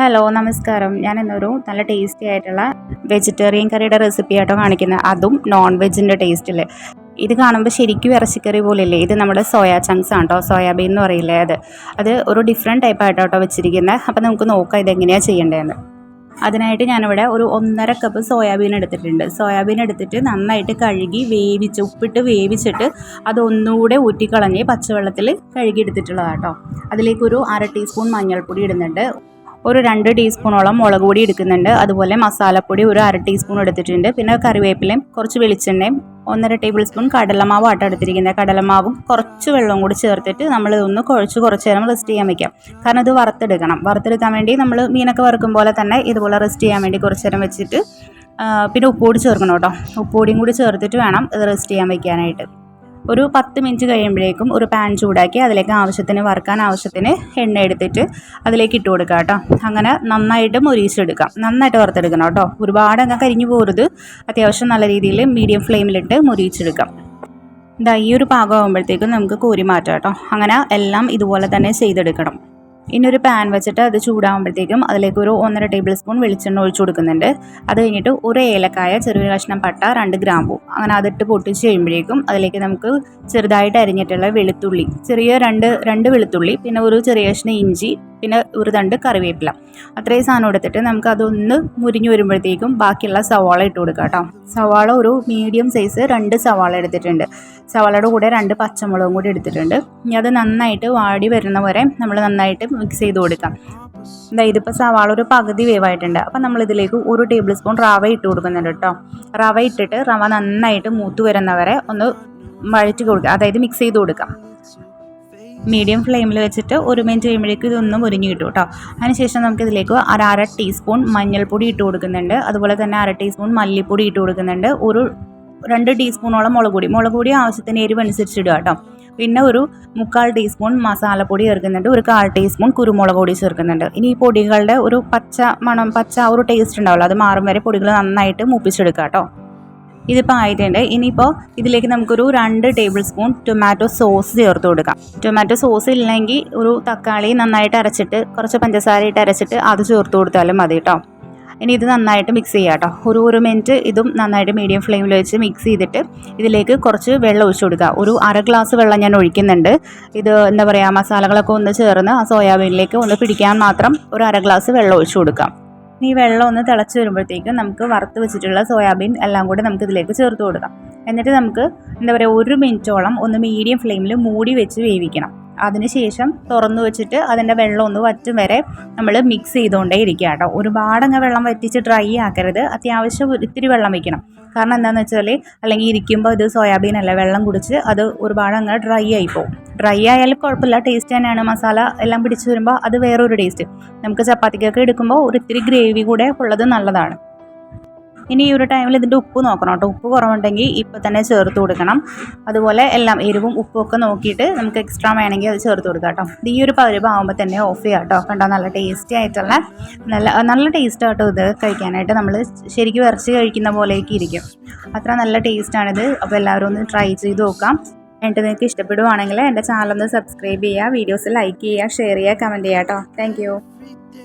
Hello നമസ്കാരം. ഞാൻ ഇന്നൊരു നല്ല ടേസ്റ്റി ആയിട്ടുള്ള വെജിറ്റേറിയൻ കറിയുടെ റെസിപ്പി ആയിട്ടോ കാണിക്കുന്നത്. അതും നോൺ വെജിന്റെ ടേസ്റ്റിൽ ഇത് കാണുമ്പോൾ ശരിക്കും ഇറച്ചിക്കറി പോലെയല്ലേ ഇത് നമ്മുടെ സോയാ ചങ്ക്സ് ആണ് കേട്ടോ സോയാബീൻ എന്ന് പറയില്ലേ അത്. അത് ഒരു ഡിഫറെന്റ് ടൈപ്പ് ആയിട്ടോ കേട്ടോ വെച്ചിരിക്കുന്നത് അപ്പോൾ നമുക്ക് നോക്കാം ഇതെങ്ങനെയാണ് ചെയ്യേണ്ടതെന്ന് അതിനായിട്ട് ഞാനിവിടെ ഒരു ഒന്നര കപ്പ് സോയാബീൻ എടുത്തിട്ടുണ്ട്. സോയാബീൻ എടുത്തിട്ട് നന്നായിട്ട് കഴുകി വേവിച്ച് ഉപ്പിട്ട് വേവിച്ചിട്ട് അതൊന്നുകൂടെ ഊറ്റിക്കളഞ്ഞ് പച്ചവെള്ളത്തിൽ കഴുകി എടുത്തിട്ടുള്ളതാട്ടോ അതിലേക്കൊരു അര ടീസ്പൂൺ മഞ്ഞൾപ്പൊടി ഇടുന്നുണ്ട്. ഒരു രണ്ട് ടീസ്പൂണോളം മുളക് പൊടി എടുക്കുന്നുണ്ട്. അതുപോലെ മസാലപ്പൊടി ഒരു അര ടീസ്പൂൺ എടുത്തിട്ടുണ്ട്. പിന്നെ കറിവേപ്പിലയും കുറച്ച് വെളിച്ചെണ്ണയും ഒന്നര ടേബിൾ സ്പൂൺ കടലമാവ് ആട്ടം എടുത്തിരിക്കുന്നത്. കടലമാവും കുറച്ച് വെള്ളവും കൂടി ചേർത്തിട്ട് നമ്മൾ ഇതൊന്ന് കുഴച്ച് കുറച്ച് നേരം റെസ്റ്റ് ചെയ്യാൻ വെക്കാം. കാരണം ഇത് വറുത്തെടുക്കണം. വറുത്തെടുക്കാൻ വേണ്ടി നമ്മൾ മീനൊക്കെ വറുക്കും പോലെ തന്നെ ഇതുപോലെ റെസ്റ്റ് ചെയ്യാൻ വേണ്ടി കുറച്ച് നേരം വെച്ചിട്ട് പിന്നെ ഉപ്പുപൊടി ചേർക്കണം കേട്ടോ. ഉപ്പുപൊടിയും കൂടി ചേർത്തിട്ട് വേണം ഇത് റെസ്റ്റ് ചെയ്യാൻ വെക്കാനായിട്ട്. ഒരു പത്ത് മിനിറ്റ് കഴിയുമ്പോഴേക്കും ഒരു പാൻ ചൂടാക്കി അതിലേക്ക് ആവശ്യത്തിന് വറുക്കാൻ ആവശ്യത്തിന് എണ്ണ എടുത്തിട്ട് അതിലേക്ക് ഇട്ട് കൊടുക്കുക കേട്ടോ. അങ്ങനെ നന്നായിട്ട് മുരിച്ചെടുക്കാം നന്നായിട്ട് വറുത്തെടുക്കണം കേട്ടോ. ഒരുപാട് അങ്ങ് കരിഞ്ഞു പോരുത് അത്യാവശ്യം നല്ല രീതിയിൽ മീഡിയം ഫ്ലെയിമിലിട്ട് മുരിച്ചെടുക്കാം ഇതാ ഈ ഒരു പാകമാകുമ്പോഴത്തേക്കും നമുക്ക് കോരി മാറ്റാം കേട്ടോ. അങ്ങനെ എല്ലാം ഇതുപോലെ തന്നെ ചെയ്തെടുക്കണം. ഇനി ഒരു പാൻ വെച്ചിട്ട് അത് ചൂടാകുമ്പോഴത്തേക്കും അതിലേക്ക് ഒരു ഒന്നര ടേബിൾ സ്പൂൺ വെളിച്ചെണ്ണ ഒഴിച്ചു കൊടുക്കുന്നുണ്ട്. അത് കഴിഞ്ഞിട്ട് ഒരു ഏലക്കായ ചെറിയൊരു കഷ്ണം പട്ട രണ്ട് ഗ്രാമ്പു. അങ്ങനെ അതിട്ട് പൊട്ടിച്ച് കഴിയുമ്പോഴേക്കും അതിലേക്ക് നമുക്ക് ചെറുതായിട്ട് അരിഞ്ഞിട്ടുള്ള വെളുത്തുള്ളി ചെറിയ രണ്ട് രണ്ട് വെളുത്തുള്ളി പിന്നെ ഒരു ചെറിയ കഷ്ണം ഇഞ്ചി പിന്നെ ഒരു തണ്ട് കറിവേപ്പില. അത്രയും സാധനം എടുത്തിട്ട് നമുക്ക് അതൊന്ന് മുരിഞ്ഞു വരുമ്പോഴത്തേക്കും ബാക്കിയുള്ള സവാള ഇട്ട് കൊടുക്കാം കേട്ടോ. സവാള ഒരു മീഡിയം സൈസ് രണ്ട് സവാള എടുത്തിട്ടുണ്ട്. സവാളയുടെ കൂടെ രണ്ട് പച്ചമുളകും കൂടി എടുത്തിട്ടുണ്ട്. ഇനി അത് നന്നായിട്ട് വാടി വരുന്ന വരെ നമ്മൾ നന്നായിട്ട് മിക്സ് ചെയ്ത് കൊടുക്കാം. എന്താ ഇതിപ്പോൾ സവാള ഒരു പകുതി വേവായിട്ടുണ്ട്. അപ്പോൾ നമ്മൾ ഇതിലേക്ക് ഒരു ടേബിൾ സ്പൂൺ റവ ഇട്ട് കൊടുക്കുന്നുണ്ട് കേട്ടോ റവ ഇട്ടിട്ട് റവ നന്നായിട്ട് മൂത്ത് വരുന്നവരെ ഒന്ന് വഴറ്റി കൊടുക്കുക. അതായത് മിക്സ് ചെയ്ത് കൊടുക്കാം മീഡിയം ഫ്ലെയിമിൽ വെച്ചിട്ട് ഒരു മിനിറ്റ് കഴിയുമ്പോഴേക്കും ഇതൊന്ന് മുരിഞ്ഞ് കിട്ടും കേട്ടോ അതിനുശേഷം നമുക്ക് ഇതിലേക്ക് അര ടീസ്പൂൺ മഞ്ഞൾപ്പൊടി ഇട്ട് കൊടുക്കുന്നുണ്ട്. അതുപോലെ തന്നെ അര ടീസ്പൂൺ മല്ലിപ്പൊടി ഇട്ട് കൊടുക്കുന്നുണ്ട്. ഒരു രണ്ട് ടീസ്പൂണോളം മുളക് പൊടി. മുളക് പൊടി ആവശ്യത്തിന് എരിവ് അനുസരിച്ച് ഇടുക കേട്ടോ പിന്നെ ഒരു മുക്കാൽ ടീസ്പൂൺ മസാലപ്പൊടി ചേർക്കുന്നുണ്ട് ഒരു കാൽ ടീസ്പൂൺ കുരുമുളക് പൊടി ചേർക്കുന്നുണ്ട്. ഇനി ഈ പൊടികളുടെ ഒരു പച്ച മണം പച്ച ഒരു ടേസ്റ്റ് ഉണ്ടാവില്ല അത് മാറും വരെ പൊടികൾ നന്നായിട്ട് മൂപ്പിച്ചെടുക്കുക കേട്ടോ. ഇതിപ്പോൾ ആയിട്ടുണ്ട്. ഇനിയിപ്പോൾ ഇതിലേക്ക് നമുക്കൊരു രണ്ട് ടേബിൾ സ്പൂൺ ടൊമാറ്റോ സോസ് ചേർത്ത് കൊടുക്കാം. ടൊമാറ്റോ സോസ് ഇല്ലെങ്കിൽ ഒരു തക്കാളി നന്നായിട്ട് അരച്ചിട്ട് കുറച്ച് പഞ്ചസാര ഇട്ട് അരച്ചിട്ട് അത് ചേർത്ത് കൊടുത്താലും മതി കേട്ടോ. ഇനി ഇത് നന്നായിട്ട് മിക്സ് ചെയ്യാം കേട്ടോ. ഒരു ഒരു മിനിറ്റ് ഇതും നന്നായിട്ട് മീഡിയം ഫ്ലെയിമിൽ വെച്ച് മിക്സ് ചെയ്തിട്ട് ഇതിലേക്ക് കുറച്ച് വെള്ളം ഒഴിച്ചു കൊടുക്കുക. ഒരു അര ഗ്ലാസ് വെള്ളം ഞാൻ ഒഴിക്കുന്നുണ്ട്. ഇത് എന്താ പറയുക മസാലകളൊക്കെ ഒന്ന് ചേർന്ന് ആ സോയാബീനിലേക്ക് ഒന്ന് പിടിക്കാൻ മാത്രം ഒരു അര ഗ്ലാസ് വെള്ളം ഒഴിച്ചു കൊടുക്കാം ഈ വെള്ളം ഒന്ന് തിളച്ച് വരുമ്പോഴത്തേക്കും നമുക്ക് വറുത്ത് വെച്ചിട്ടുള്ള സോയാബീൻ എല്ലാം കൂടി നമുക്ക് ഇതിലേക്ക് ചേർത്ത് കൊടുക്കാം. എന്നിട്ട് നമുക്ക് എന്താ പറയുക ഒരു മിനിറ്റോളം ഒന്ന് മീഡിയം ഫ്ലെയിമിൽ മൂടി വെച്ച് വേവിക്കണം. അതിനുശേഷം തുറന്നു വെച്ചിട്ട് അതിന്റെ വെള്ളം ഒന്ന് വറ്റും വരെ നമ്മൾ മിക്സ് ചെയ്തുകൊണ്ടേ ഇരിക്കുക കേട്ടോ. ഒരുപാട് അങ്ങ് വെള്ളം വറ്റിച്ച് ഡ്രൈ ആക്കരുത്. അത്യാവശ്യം ഇത്തിരി വെള്ളം വയ്ക്കണം. കാരണം എന്താണെന്ന് വെച്ചാൽ അല്ലെങ്കിൽ ഇരിക്കുമ്പോൾ ഇത് സോയാബീൻ അല്ല വെള്ളം കുടിച്ച് അത് ഒരുപാട് അങ്ങ് ഡ്രൈ ആയി പോകും ഡ്രൈ ആയാലും കുഴപ്പമില്ല. ടേസ്റ്റ് തന്നെയാണ്. മസാല എല്ലാം പിടിച്ച് വരുമ്പോൾ അത് വേറൊരു ടേസ്റ്റ് നമുക്ക് ചപ്പാത്തിക്കൊക്കെ എടുക്കുമ്പോൾ ഒരു ഇത്തിരി ഗ്രേവി കൂടെ ഉള്ളത് നല്ലതാണ്. ഇനി ഈ ഒരു ടൈമിൽ ഇതിന്റെ ഉപ്പ് നോക്കണം കേട്ടോ. ഉപ്പ് കുറവുണ്ടെങ്കിൽ ഇപ്പം തന്നെ ചേർത്ത് കൊടുക്കണം. അതുപോലെ എല്ലാം എരിവും ഉപ്പും ഒക്കെ നോക്കിയിട്ട് നമുക്ക് എക്സ്ട്രാ വേണമെങ്കിൽ അത് ചേർത്ത് കൊടുക്കാം കേട്ടോ. ഈ ഒരു പരുവാകുമ്പോൾ തന്നെ ഓഫ് ചെയ്യാം കേട്ടോ. കണ്ടോ? നല്ല ടേസ്റ്റി ആയിട്ടുള്ള നല്ല നല്ല ടേസ്റ്റ് കേട്ടോ ഇത് കഴിക്കാനായിട്ട്. നമ്മൾ ശരിക്കും ഇറച്ചി കഴിക്കുന്ന പോലെയൊക്കെ ഇരിക്കും. അത്ര നല്ല ടേസ്റ്റാണിത് അപ്പോൾ എല്ലാവരും ഒന്ന് ട്രൈ ചെയ്ത് നോക്കാം. എന്നിട്ട് നിങ്ങൾക്ക് ഇഷ്ടപ്പെടുവാണെങ്കിൽ എന്റെ ചാനൽ ഒന്ന് സബ്സ്ക്രൈബ് ചെയ്യുക വീഡിയോസ് ലൈക്ക് ചെയ്യുക ഷെയർ ചെയ്യുക കമന്റ് ചെയ്യുക കേട്ടോ. താങ്ക്